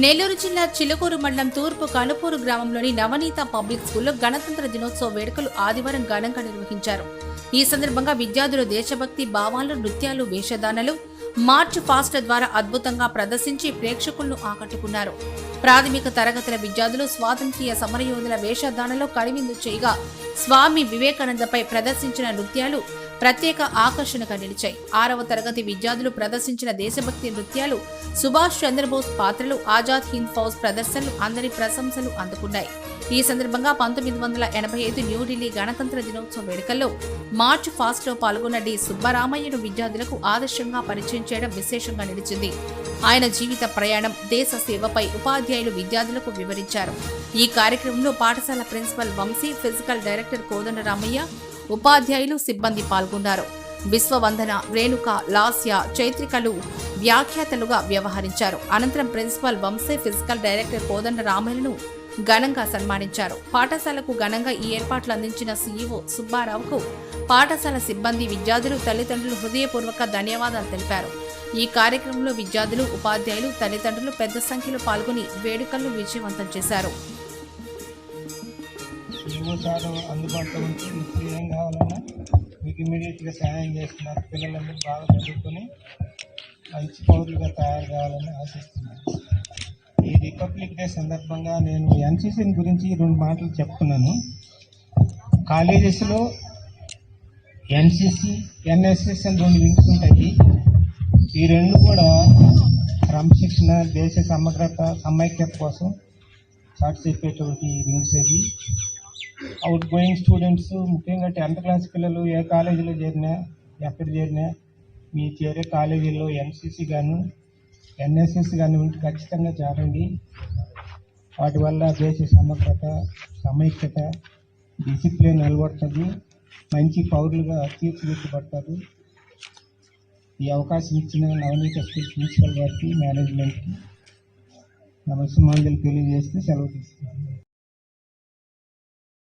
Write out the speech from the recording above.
నెల్లూరు జిల్లా చిలకూరు మండలం తూర్పు కనుపూరు గ్రామంలోని నవనీత పబ్లిక్ స్కూల్లో గణతంత్ర దినోత్సవ వేడుకలు ఆదివారం ఘనంగా నిర్వహించారు. ఈ సందర్భంగా విద్యార్థులు దేశభక్తి భావాలు నృత్యాలు వేషధానలు మార్చ్ ఫాస్ట్ ద్వారా అద్భుతంగా ప్రదర్శించి ప్రేక్షకులను ఆకట్టుకున్నారు. ప్రాథమిక తరగతుల విద్యార్థులు స్వాతంత్ర్య సమరయోధుల వేషధానలో కడివిందు చేయగా స్వామి వివేకానందపై ప్రదర్శించిన నృత్యాలు ప్రత్యేక ఆకర్షణగా నిలిచాయి. ఆరవ తరగతి విద్యార్థులు ప్రదర్శించిన దేశభక్తి నృత్యాలు సుభాష్ చంద్రబోస్ పాత్రలు ఆజాద్ హింద్ ఫౌజ్ ప్రదర్శనలు అందరి ప్రశంసలు అందుకున్నాయి. ఈ సందర్భంగా పంతొమ్మిది వందల ఎనభై ఐదు న్యూఢిల్లీ గణతంత్ర దినోత్సవ వేడుకల్లో మార్చ్ ఫాస్ట్లో పాల్గొన్న డి. సుబ్బరామయ్యను విద్యార్థులకు ఆదర్శంగా పరిచయం చేయడం విశేషంగా నిలిచింది. ఆయన జీవిత ప్రయాణం దేశ సేవపై ఉపాధ్యాయులు విద్యార్థులకు వివరించారు. ఈ కార్యక్రమంలో పాఠశాల principal Vamshi physical director Kodandaramaiah ఉపాధ్యాయులు సిబ్బంది పాల్గొన్నారు. విశ్వవందన రేణుక లాస్య చైత్రికలు వ్యాఖ్యాతలుగా వ్యవహరించారు. అనంతరం principal Vamsi physical director Kodanda రామయ్యను ఘనంగా సన్మానించారు. పాఠశాలకు ఘనంగా ఈ ఏర్పాట్లు అందించిన సీఈఓ సుబ్బారావుకు పాఠశాల సిబ్బంది విద్యార్థులు తల్లిదండ్రులు హృదయపూర్వక ధన్యవాదాలు తెలిపారు. ఈ కార్యక్రమంలో విద్యార్థులు ఉపాధ్యాయులు తల్లిదండ్రులు పెద్ద సంఖ్యలో పాల్గొని వేడుకలను విజయవంతం చేశారు. ఏవో చాలా అందుబాటులో ఉంటే మీకు ఏం కావాలన్నా మీకు ఇమీడియట్గా సహాయం చేస్తున్నారు పిల్లలందరూ బాగా చదువుకొని మంచి పౌరులుగా తయారు కావాలని ఆశిస్తున్నాను. ఈ రిపబ్లిక్ డే సందర్భంగా నేను ఎన్సీసీ గురించి రెండు మాటలు చెప్తున్నాను. కాలేజెస్లో ఎన్సీసీ ఎన్ఎస్ఎస్ అని రెండు వింగ్స్ ఉంటాయి. ఈ రెండు కూడా క్రమశిక్షణ దేశ సమగ్రత సమైక్యత కోసం చాటి చెప్పేటువంటి వింగ్స్ అవి. అవుట్ గోయింగ్ స్టూడెంట్స్ ముఖ్యంగా టెన్త్ క్లాస్ పిల్లలు ఏ కాలేజీలో చేరినా ఎక్కడ చేరినా మీ చేరే కాలేజీలో ఎంసీసీ గాను ఎన్ఎస్ఎస్ కానీ ఉంటే ఖచ్చితంగా చేరండి. వాటి వల్ల దేశ సమగ్రత సమైక్యత డిసిప్లిన్ నిలబడుతుంది. మంచి పౌరులుగా తీర్చిదిద్దబడతారు. ఈ అవకాశం ఇచ్చిన నవనీత స్కూల్ ప్రిన్సిపల్ గారికి మేనేజ్మెంట్కి నమస్మాంజలు తెలియజేస్తే సెలవు తీసుకున్నాను